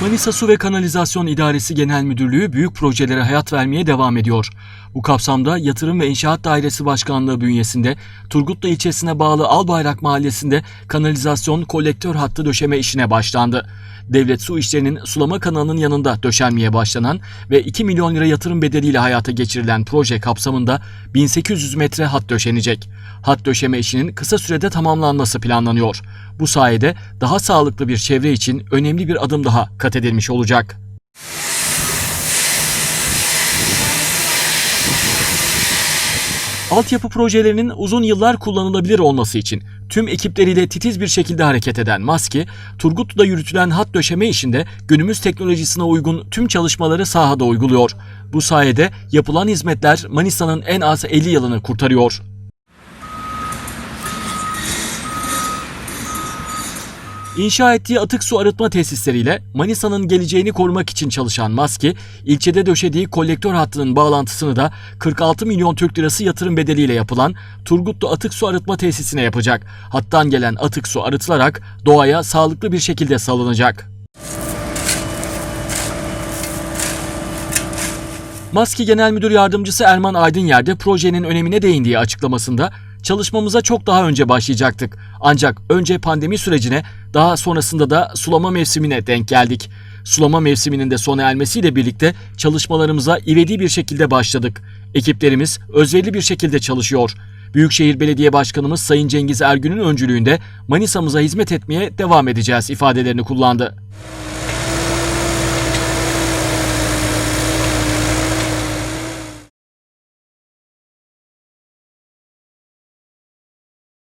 Manisa Su ve Kanalizasyon İdaresi Genel Müdürlüğü büyük projelere hayat vermeye devam ediyor. Bu kapsamda Yatırım ve İnşaat Dairesi Başkanlığı bünyesinde Turgutlu ilçesine bağlı Albayrak Mahallesi'nde kanalizasyon kolektör hattı döşeme işine başlandı. Devlet Su İşleri'nin sulama kanalının yanında döşenmeye başlanan ve 2 milyon lira yatırım bedeliyle hayata geçirilen proje kapsamında 1800 metre hat döşenecek. Hat döşeme işinin kısa sürede tamamlanması planlanıyor. Bu sayede daha sağlıklı bir çevre için önemli bir adım daha kat edilmiş olacak. Altyapı projelerinin uzun yıllar kullanılabilir olması için tüm ekipleriyle titiz bir şekilde hareket eden Maski, Turgutlu'da yürütülen hat döşeme işinde günümüz teknolojisine uygun tüm çalışmaları sahada uyguluyor. Bu sayede yapılan hizmetler Manisa'nın en az 50 yılını kurtarıyor. İnşa ettiği atık su arıtma tesisleriyle Manisa'nın geleceğini korumak için çalışan Maski, ilçede döşediği kolektör hattının bağlantısını da 46 milyon Türk lirası yatırım bedeliyle yapılan Turgutlu Atık Su Arıtma Tesisine yapacak. Hattan gelen atık su arıtılarak doğaya sağlıklı bir şekilde salınacak. Maski Genel Müdür Yardımcısı Erman Aydınyerde projenin önemine değindiği açıklamasında çalışmamıza çok daha önce başlayacaktık. Ancak önce pandemi sürecine daha sonrasında da sulama mevsimine denk geldik. Sulama mevsiminin de sona ermesiyle birlikte çalışmalarımıza ivedi bir şekilde başladık. Ekiplerimiz özverili bir şekilde çalışıyor. Büyükşehir Belediye Başkanımız Sayın Cengiz Ergün'ün öncülüğünde Manisa'mıza hizmet etmeye devam edeceğiz ifadelerini kullandı.